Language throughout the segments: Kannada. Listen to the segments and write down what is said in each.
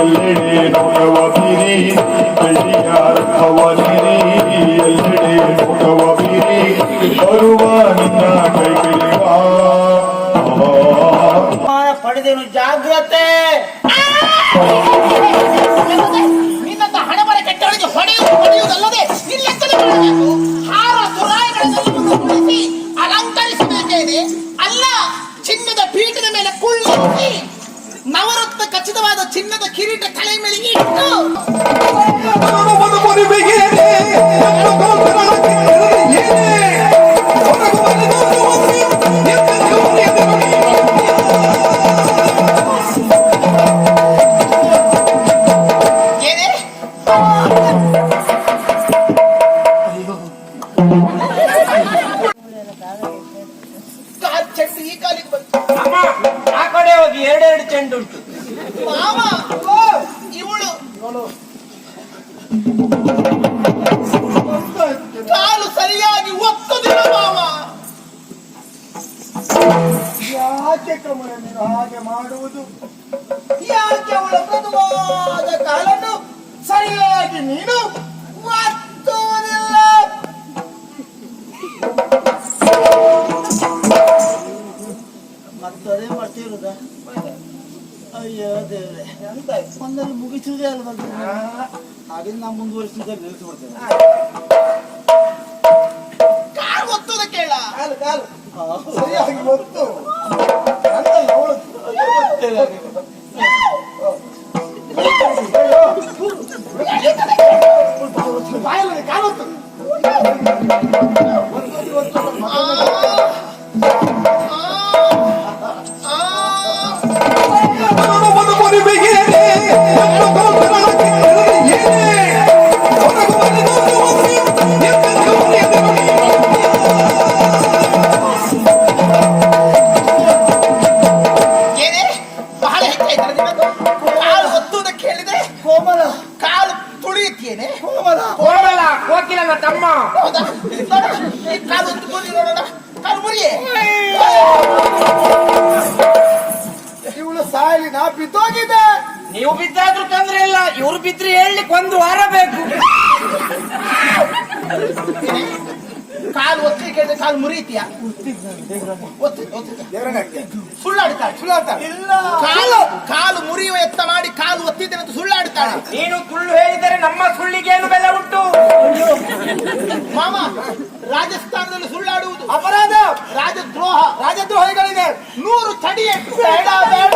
ಎಲ್ಲೆಡೆ ನೋಡವ ಬಿರಿ ಬೆಳ್ಳಿಯಾರ ಭವನಿರಿ ಎಲ್ಲೆಡೆ ನೋಡವ ಬಿರಿ ಬರುವ ನಿನ್ನ ಕೈ ಬಿಡುವ ಪಡೆದೇನು ಜಾಗ್ರತೆ. ನಿನ್ನಂತ ಹಣಬರ ಕೆಟ್ಟವಳಿಗೆ ಹೊಡೆಯುವುದು ಹೊಡೆಯುವುದಲ್ಲದೆ ನಿಲ್ಲೆತ್ತನೆ ಮಾಡಬೇಕು. ಖಚಿತವಾದ ಚಿನ್ನದ ಕಿರೀಟ ತಲೆ ಮೇಲೆ ಇಟ್ಟು ಏನೇ ದೇವ್ರೆ ಒಂದಲ್ಲಿ ಮುಗಿಸುವುದೇ ಅಲ್ವಾ ಹಾಗೆ ನಾ ಮುಂದುವರಿಸಿದ್ರೆ ನಿಲ್ಲಿಸ್ಬಿಡ್ತೇನೆ ಕಾಲು ಒತ್ತುದ ಕೇಳ ಕಾಲು ಕಾಲು ಸರಿಯಾಗಿ ಗೊತ್ತು ಅಂತ ಅವಳು ಕೋಮಲ ಕಾಲು ತುಳಿಯುತ್ತೇನೆ. ಕೋಮಲ. ಕೋಮಲ ಕೋಕಿಲನ ತಮ್ಮ. ಹೌದಾ? ನೋಡು, ಈ ಕಾಲು ಒತ್ತು ಮುರಿ ನೋಡೋಣ. ಕಾಲು ಮುರಿಯೇ. ಇವಳು ಸಾಯಲಿ ನಾ ಬಿದ್ದೋಗಿದ್ದೆ ನೀವು ಬಿದ್ದಾದ್ರೂ ತೊಂದ್ರೆ ಇಲ್ಲ ಇವ್ರು ಬಿದ್ರೆ ಹೇಳಲಿಕ್ಕೆ ಒಂದು ವಾರ ಬೇಕು. ಕಾಲು ಒತ್ತಿ ಕೇಳಿದ್ರೆ ಕಾಲು ಮುರಿತೀಯಾ? ಒತ್ತಿ ಒತ್ತಿ. ದೇವರಂಗಕ್ಕೆ ಸುಳ್ಳಾಡ್ತಾಳೆ. ಸುಳ್ಳಾಡ್ತಾಳೆ. ಇಲ್ಲ ಕಾಲು ಕಾಲು ಮುರಿಯುವ ಎತ್ತ ಮಾಡಿ ಕಾಲು ಸುಳ್ಳಾಡ್ತಾಳೆ ನೀನು ಸುಳ್ಳು ಹೇಳಿದರೆ ನಮ್ಮ ಸುಳ್ಳಿಗೇನು ಬೆಲೆ ಉಂಟು? ಮಾಮ ರಾಜಸ್ಥಾನದಲ್ಲಿ ಸುಳ್ಳಾಡುವುದು. ಅಪರಾಧ. ರಾಜದ್ರೋಹ ರಾಜದ್ರೋಹಿಗಳಿದೆ ನೂರು ತಡಿಯೇ ಬೇಡ ಬೇಡ,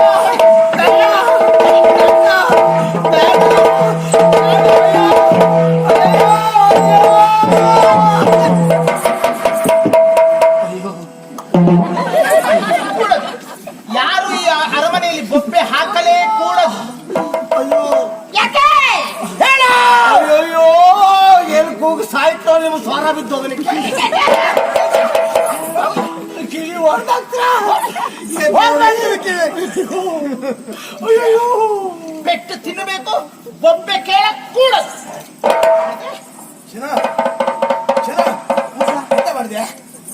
ನೀವು ಸ್ವರ ಬಿದ್ದು ಹೋಗಲಿಕ್ಕೆ ಕಿವಿ ಅಯ್ಯೋ ಪೆಟ್ಟು ತಿನ್ನಬೇಕು ಬೊಬ್ಬೆ ಕೇಳ ಕೂಡ. ಚಿನ್ನ ಚಿನ್ನ ಎಂತ ಮಾಡಿದೆ?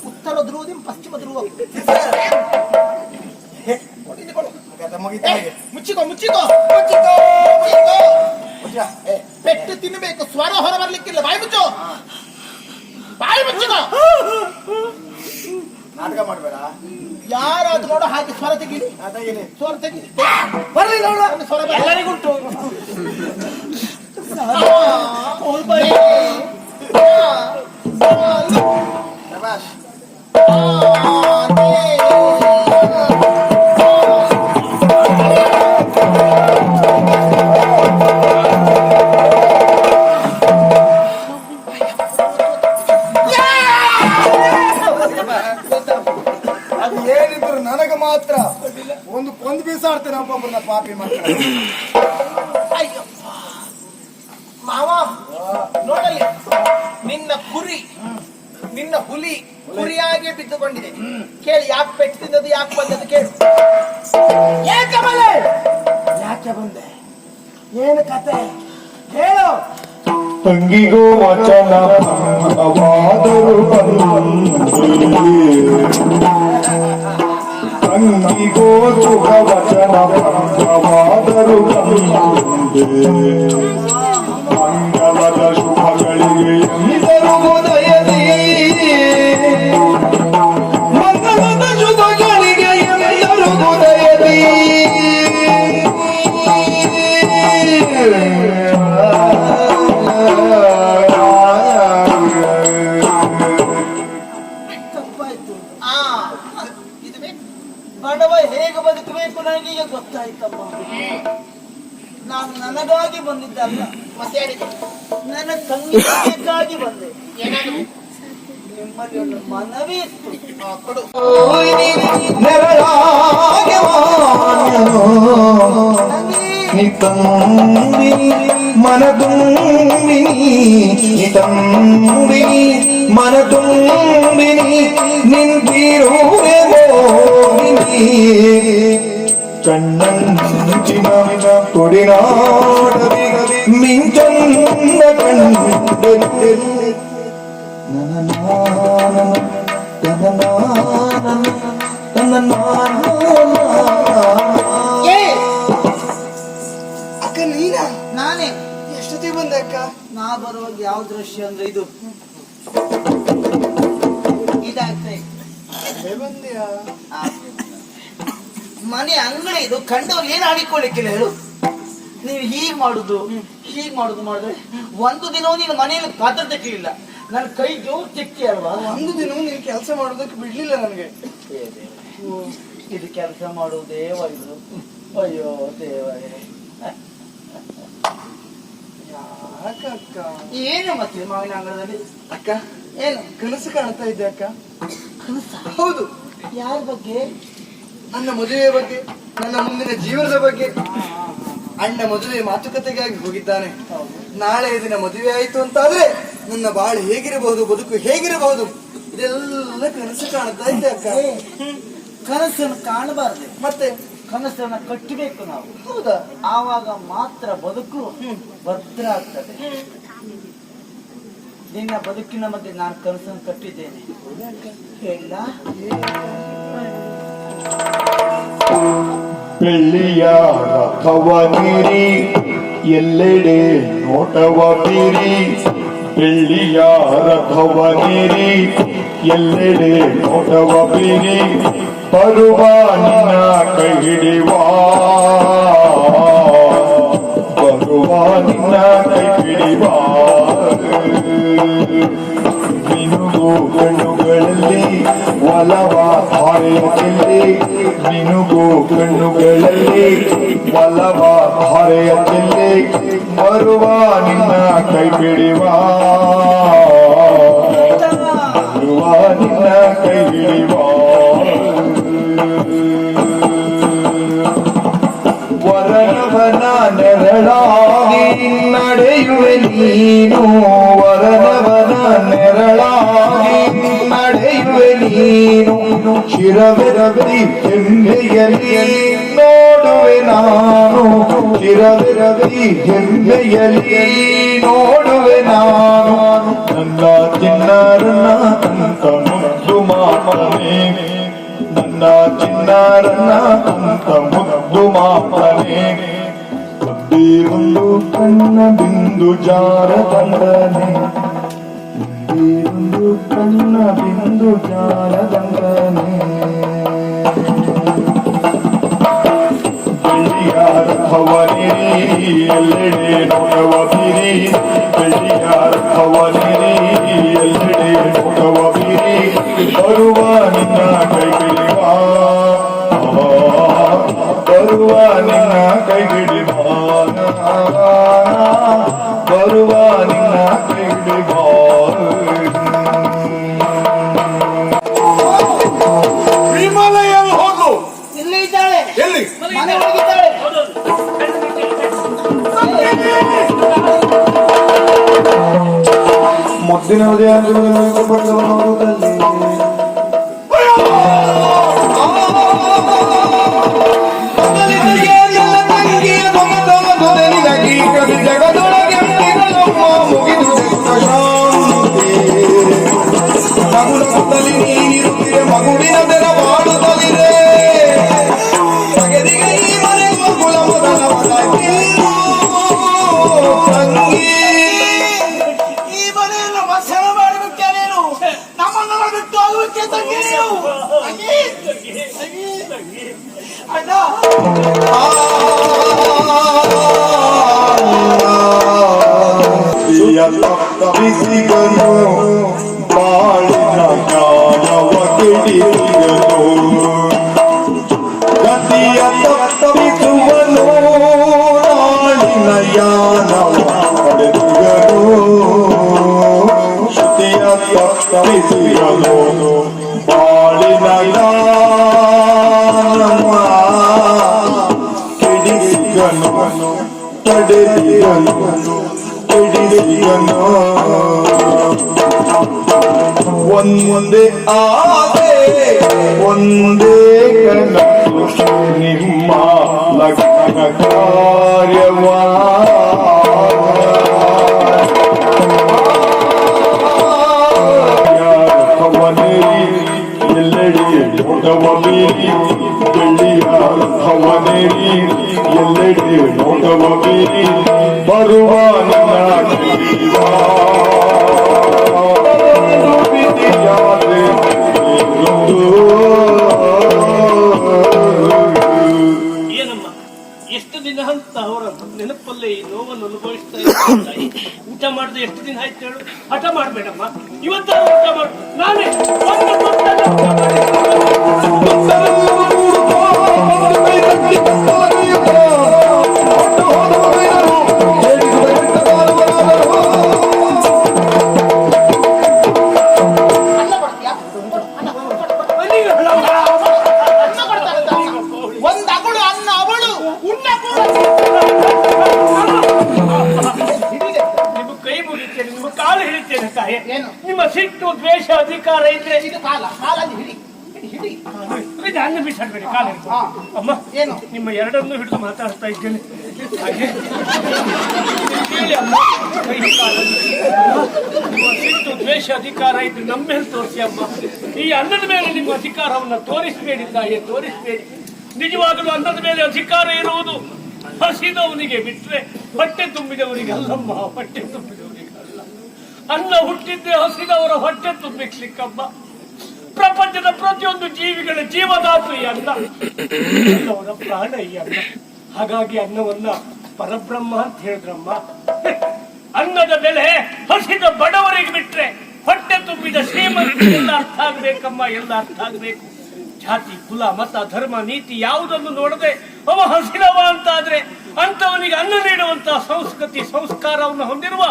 ಉತ್ತರ ಧ್ರುವದಿಂದ ಪಶ್ಚಿಮ ಧ್ರುವ. ಮುಚ್ಚಿಕೋ ಮುಚ್ಚಿಕೋ ಮುಚ್ಚಿಕೋ ಮುಚ್ಚಿಕೋ. ಪೆಟ್ಟು ತಿನ್ನಬೇಕು ಸ್ವರ ಹೊರ ಬರ್ಲಿಕ್ಕಿಲ್ಲ. ಬಾಯಿ ಮುಚ್ಚು. ಬಾಯಿ ಮುಚ್ಚಿಕೋ ನಾಟಕ ಮಾಡಬೇಡ ಯಾರಾದ್ರೂ ನೋಡೋ ಹಾಗೆ ಸ್ವರ ತೆಗೀರಿ ನಾಟಕ ಸ್ವರ ತೆಗೀರಿ ಬರ್ಲಿ ನೋಡು ನನ್ನ ಸ್ವರ ಬರಲ್ಲ. ಎಲ್ಲರಿಗುಂಟು ಶಬಾಷ್ ಮಾವ ನೋಡಲಿ ನಿನ್ನ ಕುರಿ, ನಿನ್ನ ಹುಲಿ ಕುರಿಯಾಗಿ ಬಿದ್ದುಕೊಂಡಿದೆ. ಕೇಳಿ, ಯಾಕೆ ಪೆಟ್ಟು ತಿಂದದ್ದು ಯಾಕೆ ಬಂದದ್ದು ಕೇಳು. ಯಾಕೆ ಬಲೆ ಯಾಕೆ ಬಂದೆ? ಏನು ಕತೆ? ಹೇಳು. ತಂಗಿಗೋ ವಚನ ಭಂಗವಾದರು ತಂಗಿಗೂ ಸುಖ ವಚನ Thank you. മനതുമ്പിനി ഇതമ്പിനി മനതുമ്പിനി നിന്തിരുവിനി കണ്ണഞ്ചിന കൊടിനാടവി മിഞ്ചന്ന കണ്ടെടുത്തു നനനാനം ಯಾವ ದೃಶ್ಯ ಅಂದ್ರೆ ಇದು. ಇದಾಗ್ತಾ. ಮನೆ ಅಂಗಡಿ ಇದು ಕಂಡವ್ರು ಏನ್ ಆಡಿಕೊಳ್ಳಿಕ್ಕಿಲ್ಲ ಹೇಳು. ನೀವು ಹೀಗ್ ಮಾಡುದು ಹೀಗ್ ಮಾಡುದು ಮಾಡಿದ್ರೆ ಒಂದು ದಿನವೂ ನೀನು ಮನೆಯಲ್ಲಿ ಪಾತ್ರ ಇಲ್ಲ ನನ್ನ ಕೈ ಜೋರು ತೆಕ್ಕಿ ಅಲ್ವಾ? ಒಂದು ದಿನವೂ ನೀನು ಕೆಲಸ ಮಾಡೋದಕ್ಕೆ ಬಿಡ್ಲಿಲ್ಲ ನನಗೆ. ಇದು ಕೆಲಸ ಮಾಡುವುದೇ ಒಯ್ದು ಅಯ್ಯೋ ದೇವರೇ. ಅಕ್ಕ ಏನು ಮತ್ತೆ ಮಾವಿನ ಅಂಗಳದಲ್ಲಿ? ಅಕ್ಕ ಏನು? ಕನಸು ಕಾಣ್ತಾ ಇದ್ದೆ ಅಕ್ಕ. ಕನಸ? ಹೌದು. ಯಾರ ಬಗ್ಗೆ? ನನ್ನ ಮದುವೆಯ ಬಗ್ಗೆ ನನ್ನ ಮುಂದಿನ ಜೀವನದ ಬಗ್ಗೆ. ಅಣ್ಣ ಮದುವೆ ಮಾತುಕತೆಗಾಗಿ ಹೋಗಿದ್ದಾನೆ. ನಾಳೆ ದಿನ ಮದುವೆ ಆಯ್ತು ಅಂತಾದ್ರೆ ನನ್ನ ಬಾಳು ಹೇಗಿರಬಹುದು ಬದುಕು ಹೇಗಿರಬಹುದು? ಇದೆಲ್ಲ ಕನಸು ಕಾಣ್ತಾ ಇದ್ದೆ ಅಕ್ಕ. ಕನಸನ್ನು ಕಾಣಬಾರ್ದು. ಮತ್ತೆ? ಕನಸನ್ನ ಕಟ್ಟಬೇಕು ನಾವು. ಹೌದಾ? ಆವಾಗ ಮಾತ್ರ ಬದುಕು ಭದ್ರ ಆಗ್ತದೆ. ನಿನ್ನ ಬದುಕಿನ ಮಧ್ಯೆ ನಾನು ಕನಸನ್ನು ಕಟ್ಟಿದ್ದೇನೆ. ಹೇಳ. ಬೆಳ್ಳಿಯ ರಥವ ನೀರಿ ಎಲ್ಲೆಡೆ ನೋಟವ ಬೀರಿ ಬೆಳ್ಳಿಯ ರಥವ ನೀರಿ ಎಲ್ಲೆಡೆ ನೋಟವ ಬೀರಿ ಬರುವ ನಿನ್ನ ಕೈ ಹಿಡಿವಾ ಬರುವ ನಿನ್ನ ಕೈ ಹಿಡಿವಾ ಮಿನುಗು ಕಣ್ಣುಗಳಲ್ಲಿ ಒಲವ ಧಾರೆಯಲ್ಲಿ ಮಿನುಗು ಕಣ್ಣುಗಳಲ್ಲಿ ಒಲವ ಧಾರೆಯಲ್ಲಿ ಬರುವ ನಿನ್ನ ಕೈ ಬಿಡಿವ ಬರುವ ನಿನ್ನ ಕೈ ಹಿಡಿವ ವರನವನ ನೆರಳಾಗಿ ನಡೆಯುವೆ ನೀನು ವರನವನ ನೆರಳಾಗಿ ನಡೆಯುವೆ ನೀನು ಶಿರವೆರವಿ ಹೆಮ್ಮೆಯಲ್ಲಿ ನೋಡುವೆ ನಾನು ಶಿರವೆರವಿ ಹೆಮ್ಮೆಯಲ್ಲಿ ನೋಡುವೆ ನಾನು. ನನ್ನ ಚಿನ್ನರನ್ನ ಅಂತ ಮುದ್ದು ಮಾಪನೇನೆ ನನ್ನ ಚಿನ್ನರನ್ನ ಅಂತ ಮುದ್ದು ಮಾತನೆ ಬುದ್ಧಿ ಒಂದು ಕಣ್ಣ ಬಿಂದು ಜಾರ ತಂದನೆ ಒಂದು ಕಣ್ಣ ಬಿಂದು ಜಾರ ಬೆಳ್ಳಿಯಾರ ಭವನಿರಿ ಎಲ್ಲೆಡೆ ನೋಡವ Al final de por todo lo que ತಪ್ಪಿಸುವನು ಯಾನವ ಪಡೆದಿಗನು ಶ್ರುತಿಯ ತಪ್ಪಿಸಿಗನು ಬಾಳಿನ ಯಾನವ ಕೆಡಿಸಿಗನು ತಡೆದಿಗನು ಕೆಡಿಸಿಗನು ಒಂದೇ ಆಸೆ ಒಂದೇ ಕನಸು ನಿಮ್ಮ ಲಗ್ನ ಕಾರ್ಯವ ಎಲ್ಲೆಡೆ ಎಷ್ಟು ದಿನ ಆಯ್ತು ಹೇಳು? ಹಠ ಮಾಡಬೇಡಮ್ಮ. ಇವತ್ತು ಊಟ ಮಾಡು. ನಾನೇ. ಏನು? ನಿಮ್ಮ ಸಿಟ್ಟು ದ್ವೇಷ ಅಧಿಕಾರ ಇದ್ರೆ ಇದು ಕಾಲ ಕಾಲಲ್ಲಿ ಹಿಡಿ ಅನ್ನ ಬಿಸಾಡ್ಬೇಡಿ ಕಾಲು ಅಮ್ಮ ಏನು? ನಿಮ್ಮ ಎರಡನ್ನೂ ಹಿಡಿದು ಮಾತಾಡ್ತಾ ಇದ್ದೇನೆ. ಹೇಳಿ ಅಮ್ಮ. ಸಿಟ್ಟು ದ್ವೇಷ ಅಧಿಕಾರ ಇದ್ರೆ ನಮ್ಮ ಮೇಲೆ ತೋರಿಸಿ ಅಮ್ಮ. ಈ ಅನ್ನದ ಮೇಲೆ ನಿಮ್ಮ ಅಧಿಕಾರವನ್ನ ತೋರಿಸಬೇಡಿ ತಾಯಿ ತೋರಿಸಬೇಡಿ. ನಿಜವಾಗಲೂ ಅನ್ನದ ಮೇಲೆ ಅಧಿಕಾರ ಇರುವುದು ಹಸಿದವನಿಗೆ ಬಿಟ್ರೆ ಬಟ್ಟೆ ತುಂಬಿದವರಿಗೆ ಅಲ್ಲಮ್ಮ ಹೊಟ್ಟೆ ತುಂಬಿದವರು ಅನ್ನ ಹುಟ್ಟಿದ್ದೆ ಹಸಿದವರ ಹೊಟ್ಟೆ ತುಂಬಿಸ್ಲಿಕ್ಕಮ್ಮ ಪ್ರಪಂಚದ ಪ್ರತಿಯೊಂದು ಜೀವಿಗಳ ಜೀವದಾತು ಈ ಅನ್ನ. ಎಲ್ಲವರ ಪ್ರಾಣ ಈ ಅನ್ನ. ಹಾಗಾಗಿ ಅನ್ನವನ್ನ ಪರಬ್ರಹ್ಮ ಅಂತ ಹೇಳಿದ್ರಮ್ಮ. ಅನ್ನದ ಬೆಲೆ ಹಸಿದ ಬಡವರಿಗೆ ಬಿಟ್ರೆ ಹೊಟ್ಟೆ ತುಂಬಿದ ಶ್ರೀಮಂತ ಎಲ್ಲ ಅರ್ಥ ಆಗ್ಬೇಕಮ್ಮ, ಎಲ್ಲ ಅರ್ಥ ಆಗ್ಬೇಕು. ಜಾತಿ, ಕುಲ, ಮತ, ಧರ್ಮ, ನೀತಿ ಯಾವುದನ್ನು ನೋಡದೆ ಅವ ಹಸಿದವ ಅಂತಾದ್ರೆ ಅಂತವನಿಗೆ ಅನ್ನ ನೀಡುವಂತ ಸಂಸ್ಕೃತಿ, ಸಂಸ್ಕಾರವನ್ನು ಹೊಂದಿರುವ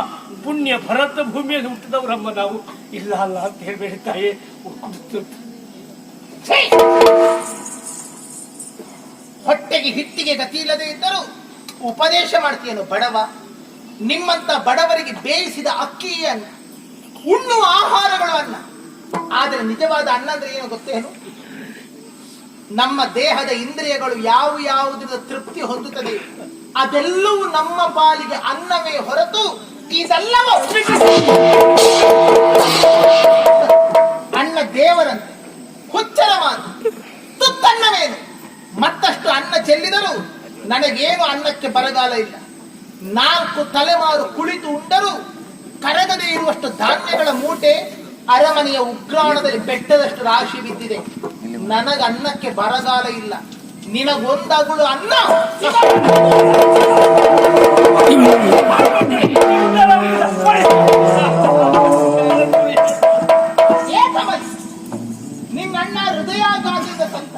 ಪುಣ್ಯ ಭರತ ಭೂಮಿಯಲ್ಲಿ ಹುಟ್ಟಿದವರಮ್ಮ ನಾವು. ಇಲ್ಲ ಅಲ್ಲ ಅಂತ ಹೇಳಬೇಡಿ ತಾಯಿ! ಹೊಟ್ಟೆಗೆ ಹಿಟ್ಟಿಗೆ ಗತಿ ಇಲ್ಲದೆ ಇದ್ದರೂ ಉಪದೇಶ ಮಾಡ್ತೀಯನು ಬಡವ? ನಿಮ್ಮಂತ ಬಡವರಿಗೆ ಬೇಯಿಸಿದ ಅಕ್ಕಿಯನ್ನು ಉಣ್ಣುವ ಆಹಾರಗಳು ಅನ್ನ. ಆದರೆ ನಿಜವಾದ ಅನ್ನ ಅಂದ್ರೆ ಏನು ಗೊತ್ತೇನು? ನಮ್ಮ ದೇಹದ ಇಂದ್ರಿಯಗಳು ಯಾವ ಯಾವುದರ ತೃಪ್ತಿ ಹೊಂದುತ್ತದೆ ಅದೆಲ್ಲವೂ ನಮ್ಮ ಪಾಲಿಗೆ ಅನ್ನವೇ ಹೊರತು ಇದೆಲ್ಲವೂ ಅಣ್ಣ ದೇವರಂತೆ ಹುಚ್ಚರ ಮಾತು ತುತ್ತನ್ನವೇನು ಮತ್ತಷ್ಟು ಅನ್ನ ಚೆಲ್ಲಿದರೂ ನನಗೇನು ಅನ್ನಕ್ಕೆ ಬರಗಾಲ ಇಲ್ಲ. ನಾಲ್ಕು ತಲೆಮಾರು ಕುಳಿತು ಉಂಡರೂ ಕರಗದೆ ಇರುವಷ್ಟು ಧಾನ್ಯಗಳ ಮೂಟೆ ಅರಮನೆಯ ಉಗ್ರಾಣದಲ್ಲಿ ಬೆಟ್ಟದಷ್ಟು ರಾಶಿ ಬಿದ್ದಿದೆ. ನನಗ ಅನ್ನಕ್ಕೆ ಬರಗಾಲ ಇಲ್ಲ. ನಿನಗೊಂದಗಳು ಅನ್ನ. ನಿನ್ನ ಅಣ್ಣ ಹೃದಯಾಘಾತದಿಂದ ಸಂತ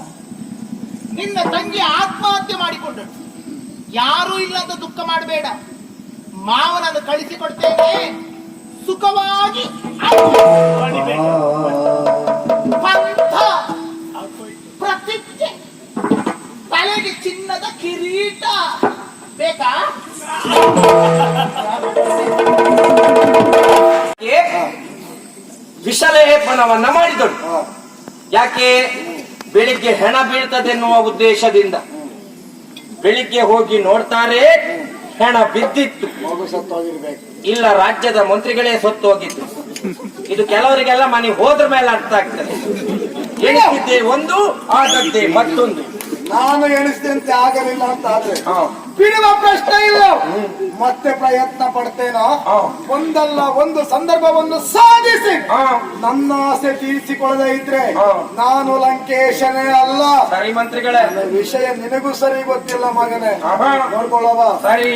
ನಿನ್ನ ತಂಗಿ ಆತ್ಮಹತ್ಯೆ ಮಾಡಿಕೊಂಡಳು. ಯಾರೂ ಇಲ್ಲ ಅಂತ ದುಃಖ ಮಾಡಬೇಡ. ಮಾವನನ್ನು ಕಳಿಸಿಕೊಡ್ತೇನೆ. ಸುಖವಾಗಿ ವಿಷಲೇಪನವನ್ನ ಮಾಡಿದಳು. ಯಾಕೆ? ಬೆಳಿಗ್ಗೆ ಹೆಣ ಬೀಳ್ತದೆನ್ನುವ ಉದ್ದೇಶದಿಂದ. ಬೆಳಿಗ್ಗೆ ಹೋಗಿ ನೋಡ್ತಾರೆ ಹೆಣ ಬಿದ್ದಿತ್ತು. ಇಲ್ಲ ರಾಜ್ಯದ ಮಂತ್ರಿಗಳೇ ಸೊತ್ತು ಹೋಗಿತ್ತು ಇದು ಕೆಲವರಿಗೆಲ್ಲ ಮನೆ ಹೋದ್ರ ಮೇಲೆ ಅರ್ಥ ಆಗ್ತದೆ. ಎಣಿಸಿದ್ದೆ ಒಂದು ಆಗದ್ದೆ ಮತ್ತೊಂದು. ನಾನು ಎಣಿಸಿದಂತೆ ಆಗಲಿಲ್ಲ ಅಂತ ಆದ್ರೆ ಹಾ. ಬಿಡುವ ಪ್ರಶ್ನೆ ಇಲ್ಲ. ಮತ್ತೆ ಪ್ರಯತ್ನ ಪಡ್ತೇನೋ? ಒಂದಲ್ಲ ಒಂದು ಸಂದರ್ಭವನ್ನು ಸಾಧಿಸಿ. ನನ್ನ ಆಸೆ ತೀರಿಸಿಕೊಳ್ಳದೆ ಇದ್ರೆ ನಾನು ಲಂಕೇಶನೇ ಅಲ್ಲ. ಸರಿ ಮಂತ್ರಿಗಳೇ. ವಿಷಯ ನಿನಗೂ ಸರಿ ಗೊತ್ತಿಲ್ಲ ಮಗನೇ. ನೋಡ್ಕೊಳ್ಳವ ಸರಿ.